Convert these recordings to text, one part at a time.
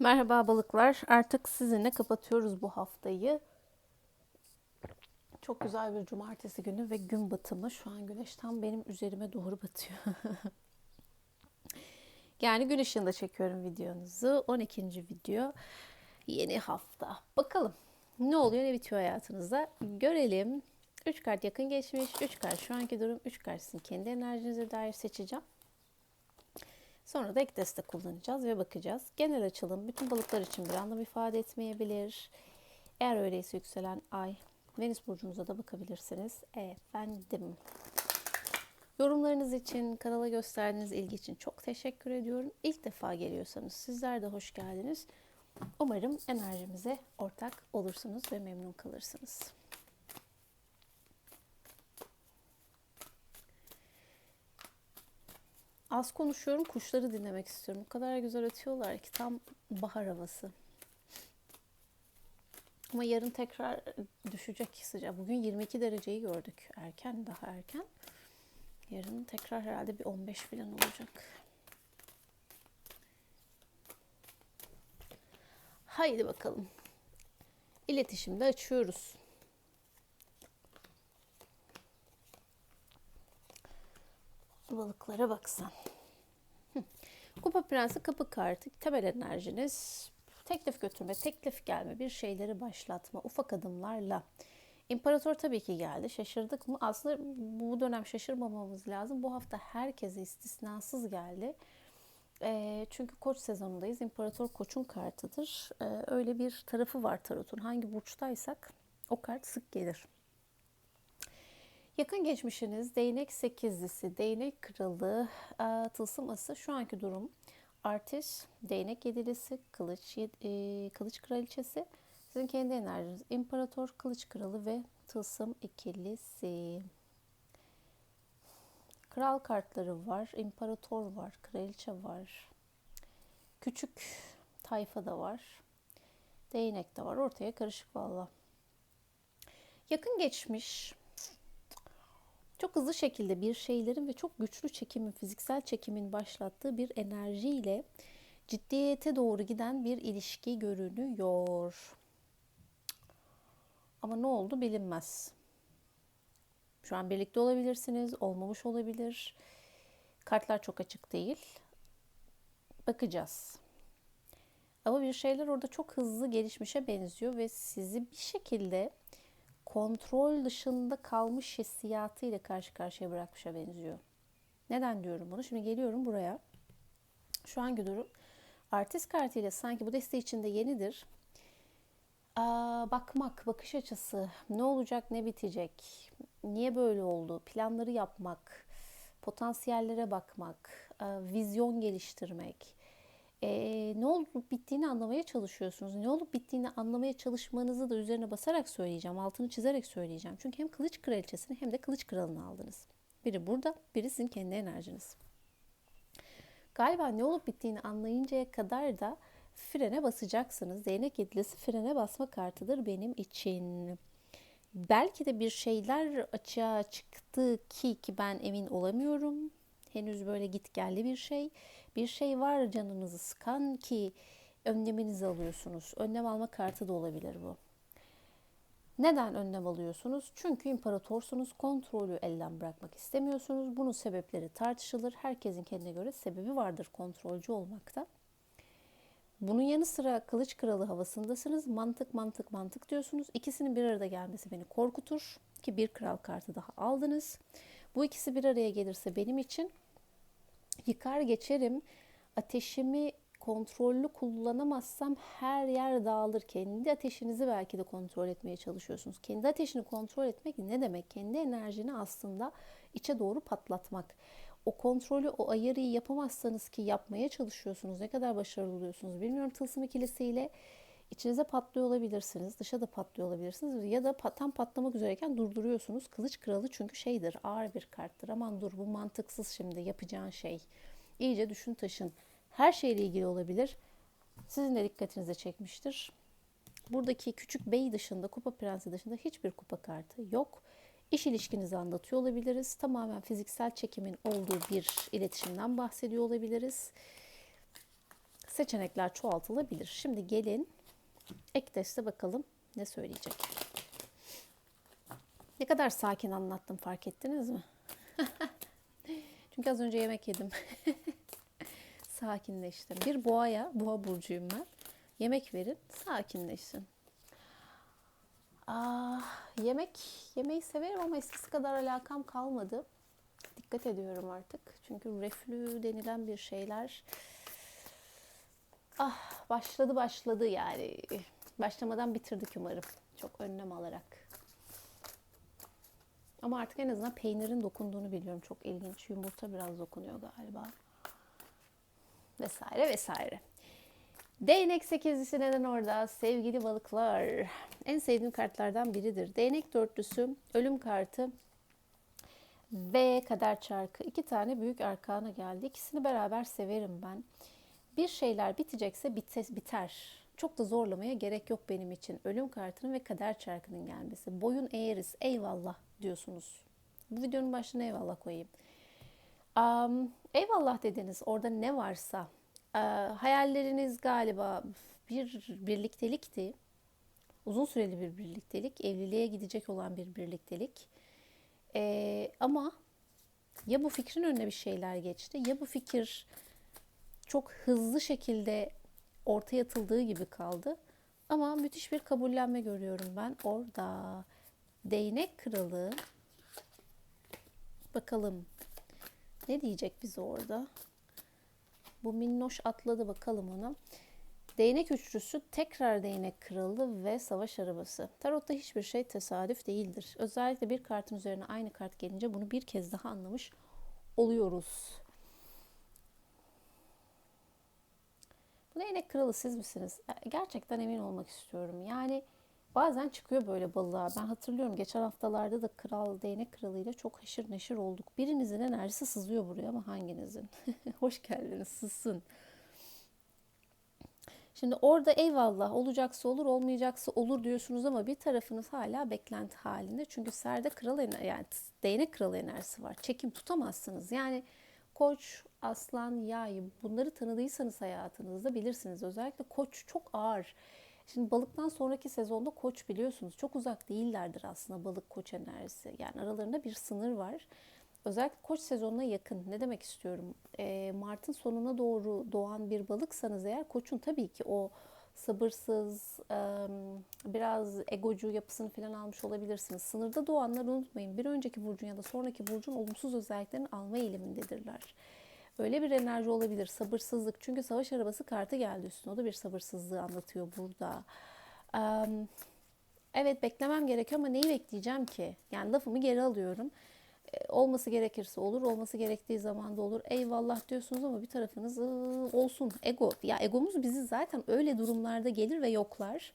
Merhaba balıklar. Artık sizinle kapatıyoruz bu haftayı. Çok güzel bir cumartesi günü ve gün batımı. Şu an güneş tam benim üzerime doğru batıyor. yani gün ışığında çekiyorum videonuzu. 12. video. Yeni hafta. Bakalım ne oluyor ne bitiyor hayatınızda. Görelim. 3 kart yakın geçmiş, 3 kart şu anki durum, 3 kart sizin kendi enerjinize dair seçeceğim. Sonra da ek destek kullanacağız ve bakacağız. Genel açılım bütün balıklar için bir anlam ifade etmeyebilir. Eğer öyleyse yükselen ay, Venüs burcunuza da bakabilirsiniz. Efendim. Yorumlarınız için, kanala gösterdiğiniz ilgi için çok teşekkür ediyorum. İlk defa geliyorsanız sizler de hoş geldiniz. Umarım enerjimize ortak olursunuz ve memnun kalırsınız. Az konuşuyorum, kuşları dinlemek istiyorum. O kadar güzel ötüyorlar ki tam bahar havası. Ama yarın tekrar düşecek sıcak. Bugün 22 dereceyi gördük. Erken, daha erken. Yarın tekrar herhalde bir 15 falan olacak. Haydi bakalım. İletişimde açıyoruz. Balıklara baksan. Kupa Prensi kapı kartı, temel enerjiniz, teklif götürme, teklif gelme, bir şeyleri başlatma, ufak adımlarla. İmparator tabii ki geldi. Şaşırdık mı? Aslında bu dönem şaşırmamamız lazım. Bu hafta herkese istisnasız geldi. E, çünkü koç sezonundayız. İmparator koçun kartıdır. E, öyle bir tarafı var tarotun. Hangi burçtaysak o kart sık gelir. Yakın geçmişiniz değnek sekizlisi, değnek kralı, e, tılsım ası şu anki durum. Artist, değnek yedilisi, kılıç, e, kılıç kraliçesi. Sizin kendi enerjiniz. İmparator, kılıç kralı ve tılsım ikilisi. Kral kartları var, imparator var, kraliçe var. Küçük tayfa da var. Değnek de var. Ortaya karışık valla. Yakın geçmiş çok hızlı şekilde bir şeylerin ve çok güçlü çekimin, fiziksel çekimin başlattığı bir enerjiyle ciddiyete doğru giden bir ilişki görünüyor. Ama ne oldu bilinmez. Şu an birlikte olabilirsiniz, olmamış olabilir. Kartlar çok açık değil. Bakacağız. Ama bir şeyler orada çok hızlı gelişmişe benziyor ve sizi bir şekilde kontrol dışında kalmış hissiyatı ile karşı karşıya bırakmışa benziyor. Neden diyorum bunu? Şimdi geliyorum buraya. Şu an durum artist kartıyla sanki bu deste içinde yenidir. Aa, bakmak, bakış açısı, ne olacak, ne bitecek, niye böyle oldu, planları yapmak, potansiyellere bakmak, vizyon geliştirmek, e, ne olup bittiğini anlamaya çalışıyorsunuz. Ne olup bittiğini anlamaya çalışmanızı da üzerine basarak söyleyeceğim. Altını çizerek söyleyeceğim. Çünkü hem kılıç kraliçesini hem de kılıç kralını aldınız. Biri burada, biri sizin kendi enerjiniz. Galiba ne olup bittiğini anlayıncaya kadar da frene basacaksınız. Değnek yedilisi frene basma kartıdır benim için. Belki de bir şeyler açığa çıktı ki ki ben emin olamıyorum. Henüz böyle git geldi bir şey bir şey var canınızı sıkan ki önleminizi alıyorsunuz. Önlem alma kartı da olabilir bu. Neden önlem alıyorsunuz? Çünkü imparatorsunuz, kontrolü elden bırakmak istemiyorsunuz. Bunun sebepleri tartışılır. Herkesin kendine göre sebebi vardır kontrolcü olmakta. Bunun yanı sıra kılıç kralı havasındasınız. Mantık mantık mantık diyorsunuz. İkisinin bir arada gelmesi beni korkutur. Ki bir kral kartı daha aldınız. Bu ikisi bir araya gelirse benim için yıkar geçerim. Ateşimi kontrollü kullanamazsam her yer dağılır. Kendi ateşinizi belki de kontrol etmeye çalışıyorsunuz. Kendi ateşini kontrol etmek ne demek? Kendi enerjini aslında içe doğru patlatmak. O kontrolü, o ayarı yapamazsanız ki yapmaya çalışıyorsunuz. Ne kadar başarılı oluyorsunuz bilmiyorum. Tılsım ikilisiyle içinize patlıyor olabilirsiniz. Dışa da patlıyor olabilirsiniz. Ya da tam patlamak üzereyken durduruyorsunuz. Kılıç kralı çünkü şeydir, ağır bir karttır. Aman dur bu mantıksız şimdi yapacağın şey. İyice düşün taşın. Her şeyle ilgili olabilir. Sizin de dikkatinize çekmiştir. Buradaki küçük bey dışında, kupa prensi dışında hiçbir kupa kartı yok. İş ilişkinizi anlatıyor olabiliriz. Tamamen fiziksel çekimin olduğu bir iletişimden bahsediyor olabiliriz seçenekler çoğaltılabilir. Şimdi gelin ek teste bakalım ne söyleyecek. Ne kadar sakin anlattım fark ettiniz mi? Çünkü az önce yemek yedim. Sakinleştim. Bir boğaya, boğa burcuyum ben. Yemek verin, sakinleşsin. Ah, yemek, yemeği severim ama eskisi kadar alakam kalmadı. Dikkat ediyorum artık. Çünkü reflü denilen bir şeyler ah başladı başladı yani. Başlamadan bitirdik umarım. Çok önlem alarak. Ama artık en azından peynirin dokunduğunu biliyorum. Çok ilginç. Yumurta biraz dokunuyor galiba. Vesaire vesaire. Değnek sekizlisi neden orada? Sevgili balıklar. En sevdiğim kartlardan biridir. Değnek dörtlüsü, ölüm kartı ve kader çarkı. İki tane büyük arkana geldi. İkisini beraber severim ben. Bir şeyler bitecekse bite, biter. Çok da zorlamaya gerek yok benim için. Ölüm kartının ve kader çarkının gelmesi. Boyun eğeriz. Eyvallah diyorsunuz. Bu videonun başına eyvallah koyayım. Um, eyvallah dediniz. Orada ne varsa. Uh, hayalleriniz galiba bir birliktelikti. Uzun süreli bir birliktelik. Evliliğe gidecek olan bir birliktelik. Ee, ama ya bu fikrin önüne bir şeyler geçti ya bu fikir çok hızlı şekilde ortaya atıldığı gibi kaldı. Ama müthiş bir kabullenme görüyorum ben orada. Değnek kralı. Bakalım ne diyecek bize orada? Bu minnoş atladı bakalım ona. Değnek üçlüsü, tekrar değnek kralı ve savaş arabası. Tarotta hiçbir şey tesadüf değildir. Özellikle bir kartın üzerine aynı kart gelince bunu bir kez daha anlamış oluyoruz. Değnek kralı siz misiniz? Gerçekten emin olmak istiyorum. Yani bazen çıkıyor böyle balığa. Ben hatırlıyorum geçen haftalarda da kral, değnek kralıyla çok haşır neşir olduk. Birinizin enerjisi sızıyor buraya ama hanginizin? Hoş geldiniz, sızsın. Şimdi orada eyvallah olacaksa olur olmayacaksa olur diyorsunuz ama bir tarafınız hala beklenti halinde. Çünkü serde kral yani değnek kralı enerjisi var. Çekim tutamazsınız. Yani koç, aslan, yay bunları tanıdıysanız hayatınızda bilirsiniz. Özellikle koç çok ağır. Şimdi balıktan sonraki sezonda koç biliyorsunuz çok uzak değillerdir aslında balık koç enerjisi. Yani aralarında bir sınır var. Özellikle koç sezonuna yakın. Ne demek istiyorum? E, Mart'ın sonuna doğru doğan bir balıksanız eğer koçun tabii ki o sabırsız, biraz egocu yapısını falan almış olabilirsiniz. Sınırda doğanları unutmayın. Bir önceki burcun ya da sonraki burcun olumsuz özelliklerini alma eğilimindedirler. Öyle bir enerji olabilir. Sabırsızlık. Çünkü savaş arabası kartı geldi üstüne. O da bir sabırsızlığı anlatıyor burada. Evet beklemem gerekiyor ama neyi bekleyeceğim ki? Yani lafımı geri alıyorum. E, olması gerekirse olur, olması gerektiği zaman da olur. Eyvallah diyorsunuz ama bir tarafınız olsun. Ego. Ya egomuz bizi zaten öyle durumlarda gelir ve yoklar.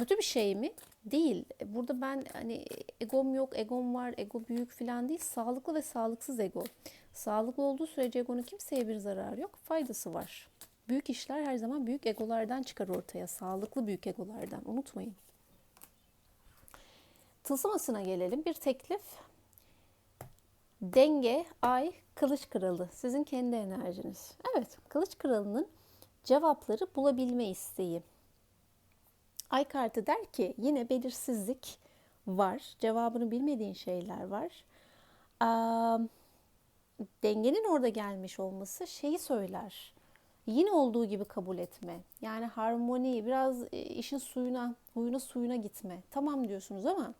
Kötü bir şey mi? Değil. Burada ben hani egom yok, egom var, ego büyük falan değil. Sağlıklı ve sağlıksız ego. Sağlıklı olduğu sürece egonun kimseye bir zararı yok. Faydası var. Büyük işler her zaman büyük egolardan çıkar ortaya. Sağlıklı büyük egolardan. Unutmayın. Tılsımasına gelelim. Bir teklif. Denge, ay, kılıç kralı. Sizin kendi enerjiniz. Evet, kılıç kralının cevapları bulabilme isteği. Ay kartı der ki yine belirsizlik var. Cevabını bilmediğin şeyler var. Dengenin orada gelmiş olması şeyi söyler. Yine olduğu gibi kabul etme. Yani harmoni, biraz e, işin suyuna, huyuna suyuna gitme. Tamam diyorsunuz ama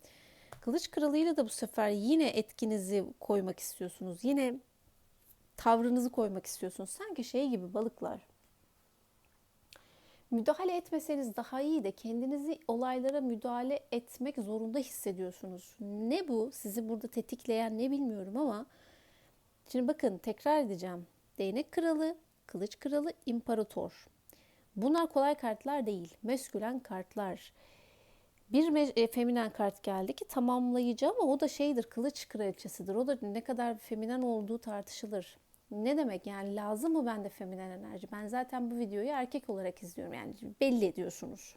kılıç kralıyla da bu sefer yine etkinizi koymak istiyorsunuz. Yine tavrınızı koymak istiyorsunuz. Sanki şey gibi balıklar müdahale etmeseniz daha iyi de kendinizi olaylara müdahale etmek zorunda hissediyorsunuz. Ne bu? Sizi burada tetikleyen ne bilmiyorum ama şimdi bakın tekrar edeceğim. Değnek kralı, kılıç kralı, imparator. Bunlar kolay kartlar değil. Meskülen kartlar. Bir e, feminen kart geldi ki tamamlayıcı ama o da şeydir kılıç kraliçesidir. O da ne kadar feminen olduğu tartışılır. Ne demek yani lazım mı bende feminen enerji? Ben zaten bu videoyu erkek olarak izliyorum yani belli ediyorsunuz.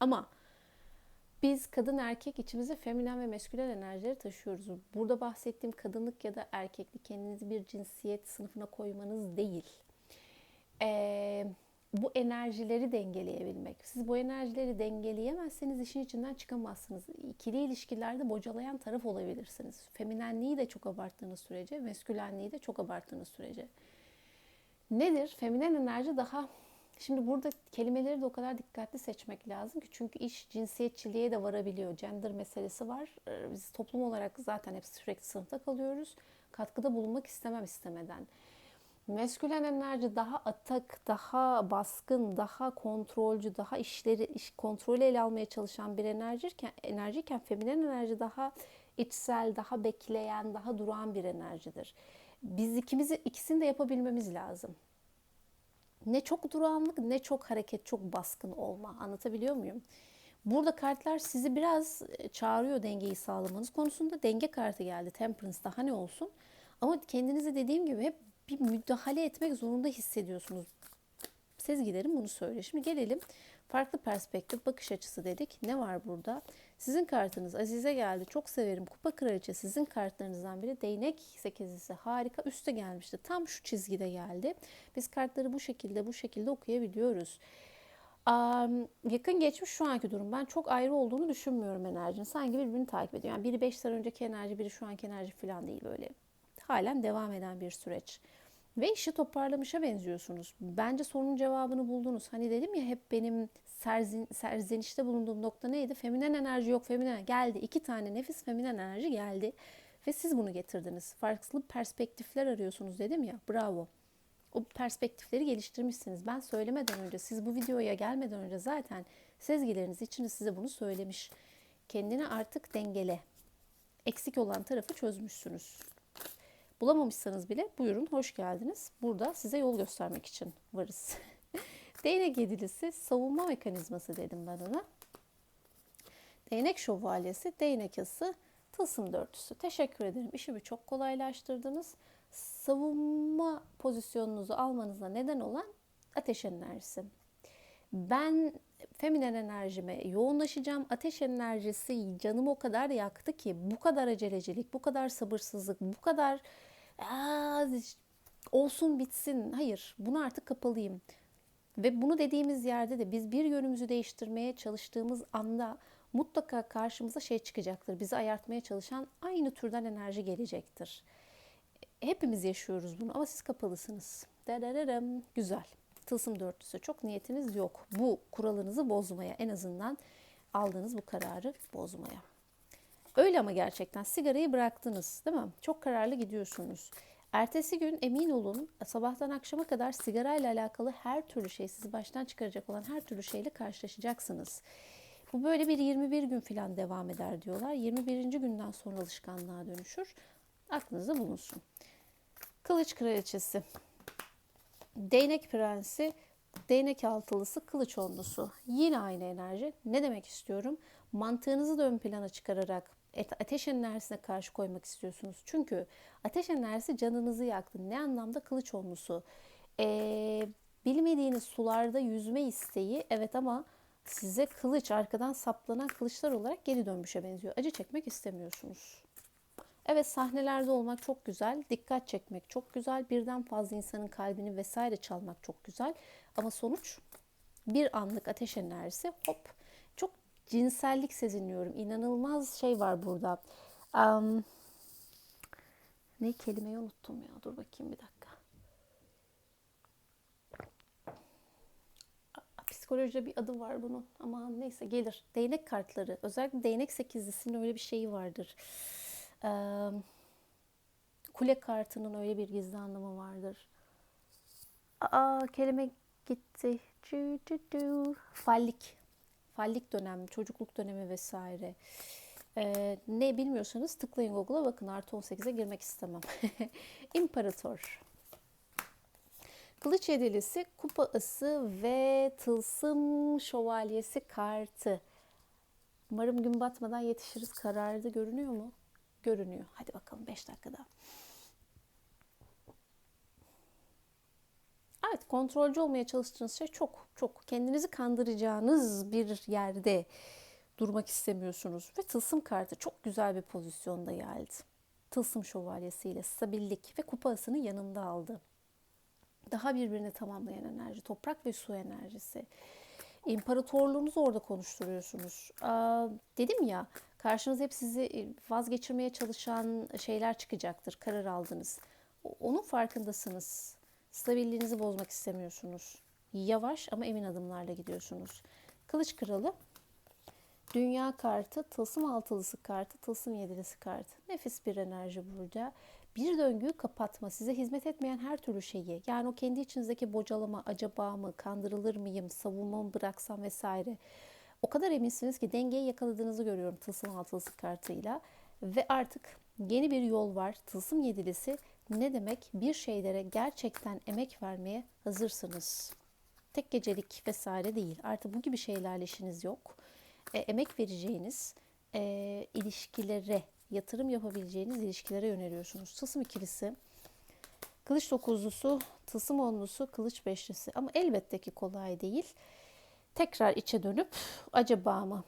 Ama biz kadın erkek içimizde feminen ve meskülen enerjileri taşıyoruz. Burada bahsettiğim kadınlık ya da erkeklik kendinizi bir cinsiyet sınıfına koymanız değil. Bu enerjileri dengeleyebilmek. Siz bu enerjileri dengeleyemezseniz işin içinden çıkamazsınız. İkili ilişkilerde bocalayan taraf olabilirsiniz. Feminenliği de çok abarttığınız sürece, meskülenliği de çok abarttığınız sürece. Nedir? Feminen enerji daha Şimdi burada kelimeleri de o kadar dikkatli seçmek lazım ki çünkü iş cinsiyetçiliğe de varabiliyor. Gender meselesi var. Ee, Biz toplum olarak zaten hep sürekli sınıfta kalıyoruz. Katkıda bulunmak istemem istemeden. Meskülen enerji daha atak, daha baskın, daha kontrolcü, daha işleri iş kontrolü ele almaya çalışan bir enerjiyken, enerjiyken feminen enerji daha içsel, daha bekleyen, daha duran bir enerjidir. Biz ikimizi ikisini de yapabilmemiz lazım. Ne çok duranlık ne çok hareket, çok baskın olma. Anlatabiliyor muyum? Burada kartlar sizi biraz e, çağırıyor dengeyi sağlamanız konusunda. Denge kartı geldi. Temperance daha ne olsun? Ama kendinizi dediğim gibi hep bir müdahale etmek zorunda hissediyorsunuz. Sezgilerim bunu söylüyor. Şimdi gelelim farklı perspektif, bakış açısı dedik. Ne var burada? Sizin kartınız Azize geldi. Çok severim. Kupa kraliçe sizin kartlarınızdan biri. Değnek sekizlisi harika. Üste gelmişti. Tam şu çizgide geldi. Biz kartları bu şekilde bu şekilde okuyabiliyoruz. Um, yakın geçmiş şu anki durum. Ben çok ayrı olduğunu düşünmüyorum enerjinin. Sanki birbirini takip ediyor. Yani biri 5 sene önceki enerji, biri şu anki enerji falan değil böyle. Halen devam eden bir süreç. Ve işi toparlamışa benziyorsunuz. Bence sorunun cevabını buldunuz. Hani dedim ya hep benim serzin, serzenişte bulunduğum nokta neydi? Feminen enerji yok, feminen geldi. İki tane nefis feminen enerji geldi. Ve siz bunu getirdiniz. Farklı perspektifler arıyorsunuz dedim ya. Bravo. O perspektifleri geliştirmişsiniz. Ben söylemeden önce, siz bu videoya gelmeden önce zaten sezgileriniz içinde size bunu söylemiş. Kendini artık dengele. Eksik olan tarafı çözmüşsünüz. Bulamamışsanız bile buyurun hoş geldiniz. Burada size yol göstermek için varız. Değnek yedilisi savunma mekanizması dedim ben ona. Değnek şövalyesi, değnek ası, tılsım dörtüsü. Teşekkür ederim. İşimi çok kolaylaştırdınız. Savunma pozisyonunuzu almanıza neden olan ateş enerjisi. Ben feminen enerjime yoğunlaşacağım. Ateş enerjisi canımı o kadar yaktı ki bu kadar acelecilik, bu kadar sabırsızlık, bu kadar Aa, olsun bitsin. Hayır, bunu artık kapalıyım. Ve bunu dediğimiz yerde de biz bir yönümüzü değiştirmeye çalıştığımız anda mutlaka karşımıza şey çıkacaktır. Bizi ayartmaya çalışan aynı türden enerji gelecektir. Hepimiz yaşıyoruz bunu ama siz kapalısınız. Dererem. Güzel. Tılsım dörtlüsü. Çok niyetiniz yok. Bu kuralınızı bozmaya en azından aldığınız bu kararı bozmaya. Öyle ama gerçekten sigarayı bıraktınız değil mi? Çok kararlı gidiyorsunuz. Ertesi gün emin olun sabahtan akşama kadar sigarayla alakalı her türlü şey sizi baştan çıkaracak olan her türlü şeyle karşılaşacaksınız. Bu böyle bir 21 gün falan devam eder diyorlar. 21. günden sonra alışkanlığa dönüşür. Aklınızda bulunsun. Kılıç kraliçesi. Değnek prensi, değnek altılısı, kılıç onlusu. Yine aynı enerji. Ne demek istiyorum? Mantığınızı da ön plana çıkararak ateş enerjisine karşı koymak istiyorsunuz. Çünkü ateş enerjisi canınızı yaktı. Ne anlamda? Kılıç onlusu. Ee, bilmediğiniz sularda yüzme isteği evet ama size kılıç arkadan saplanan kılıçlar olarak geri dönmüşe benziyor. Acı çekmek istemiyorsunuz. Evet sahnelerde olmak çok güzel, dikkat çekmek çok güzel, birden fazla insanın kalbini vesaire çalmak çok güzel. Ama sonuç bir anlık ateş enerjisi hop çok cinsellik seziniyorum. İnanılmaz şey var burada. Um, ne kelimeyi unuttum ya. Dur bakayım bir dakika. Psikolojide bir adı var bunun ama neyse gelir. Değnek kartları. Özellikle değnek sekizlisinin öyle bir şeyi vardır. Ee, kule kartının öyle bir gizli anlamı vardır. Aa kelime gitti. Fallik fallik dönem, çocukluk dönemi vesaire. Ee, ne bilmiyorsanız tıklayın Google'a bakın artı 18'e girmek istemem. İmparator. Kılıç yedilisi, kupa ısı ve tılsım şövalyesi kartı. Umarım gün batmadan yetişiriz. Karardı görünüyor mu? Görünüyor. Hadi bakalım 5 dakikada. Evet kontrolcü olmaya çalıştığınız şey çok çok kendinizi kandıracağınız bir yerde durmak istemiyorsunuz. Ve tılsım kartı çok güzel bir pozisyonda geldi. Tılsım şövalyesiyle stabillik ve kupa asını yanında aldı. daha birbirini tamamlayan enerji. Toprak ve su enerjisi. İmparatorluğunuzu orada konuşturuyorsunuz. Aa, dedim ya karşınıza hep sizi e, vazgeçirmeye çalışan şeyler çıkacaktır. Karar aldınız. Onun farkındasınız. Stabilliğinizi bozmak istemiyorsunuz. Yavaş ama emin adımlarla gidiyorsunuz. Kılıç kralı Dünya kartı, tılsım altılısı kartı, tılsım yedilisi kartı. Nefis bir enerji burada. Bir döngüyü kapatma, size hizmet etmeyen her türlü şeyi, yani o kendi içinizdeki bocalama, acaba mı, kandırılır mıyım, savunma mı bıraksam vesaire. O kadar eminsiniz ki dengeyi yakaladığınızı görüyorum tılsım altılısı kartıyla. Ve artık yeni bir yol var. Tılsım yedilisi ne demek? Bir şeylere gerçekten emek vermeye hazırsınız. Tek gecelik vesaire değil. Artık bu gibi şeylerle işiniz yok e, emek vereceğiniz e, ilişkilere, yatırım yapabileceğiniz ilişkilere yöneliyorsunuz. Tılsım ikilisi, kılıç dokuzlusu, tılsım onlusu, kılıç beşlisi. Ama elbette ki kolay değil. Tekrar içe dönüp acaba mı?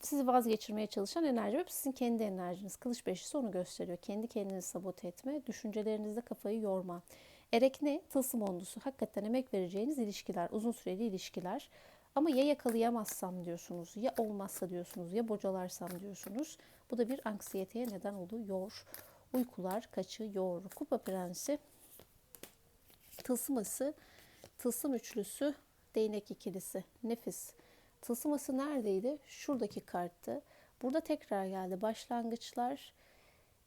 Sizi vazgeçirmeye çalışan enerji ve sizin kendi enerjiniz. Kılıç beşlisi onu gösteriyor. Kendi kendinizi sabote etme, düşüncelerinizde kafayı yorma. Erek ne? Tılsım onlusu. Hakikaten emek vereceğiniz ilişkiler, uzun süreli ilişkiler. Ama ya yakalayamazsam diyorsunuz, ya olmazsa diyorsunuz, ya bocalarsam diyorsunuz. Bu da bir anksiyeteye neden oluyor. Uykular kaçıyor. Kupa prensi, tılsıması, tılsım üçlüsü, değnek ikilisi. Nefis. Tılsıması neredeydi? Şuradaki karttı. Burada tekrar geldi. Başlangıçlar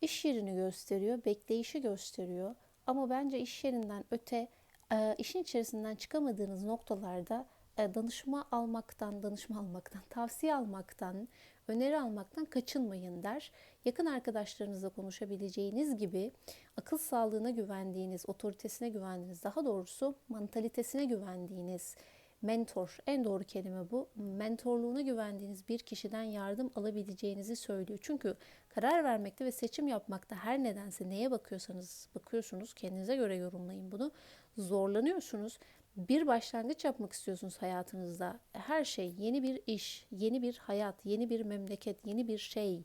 iş yerini gösteriyor, bekleyişi gösteriyor. Ama bence iş yerinden öte, e, işin içerisinden çıkamadığınız noktalarda e, danışma almaktan, danışma almaktan, tavsiye almaktan, öneri almaktan kaçınmayın der. Yakın arkadaşlarınızla konuşabileceğiniz gibi akıl sağlığına güvendiğiniz, otoritesine güvendiğiniz, daha doğrusu mantalitesine güvendiğiniz mentor, en doğru kelime bu. Mentorluğuna güvendiğiniz bir kişiden yardım alabileceğinizi söylüyor. Çünkü karar vermekte ve seçim yapmakta her nedense neye bakıyorsanız bakıyorsunuz, kendinize göre yorumlayın bunu. Zorlanıyorsunuz bir başlangıç yapmak istiyorsunuz hayatınızda. Her şey, yeni bir iş, yeni bir hayat, yeni bir memleket, yeni bir şey.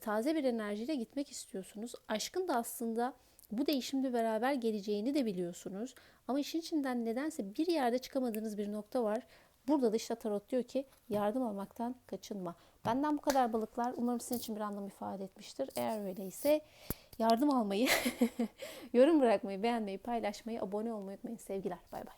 Taze bir enerjiyle gitmek istiyorsunuz. Aşkın da aslında bu değişimle beraber geleceğini de biliyorsunuz. Ama işin içinden nedense bir yerde çıkamadığınız bir nokta var. Burada da işte tarot diyor ki yardım almaktan kaçınma. Benden bu kadar balıklar. Umarım sizin için bir anlam ifade etmiştir. Eğer öyleyse yardım almayı, yorum bırakmayı, beğenmeyi, paylaşmayı, abone olmayı unutmayın. Sevgiler. Bay bay.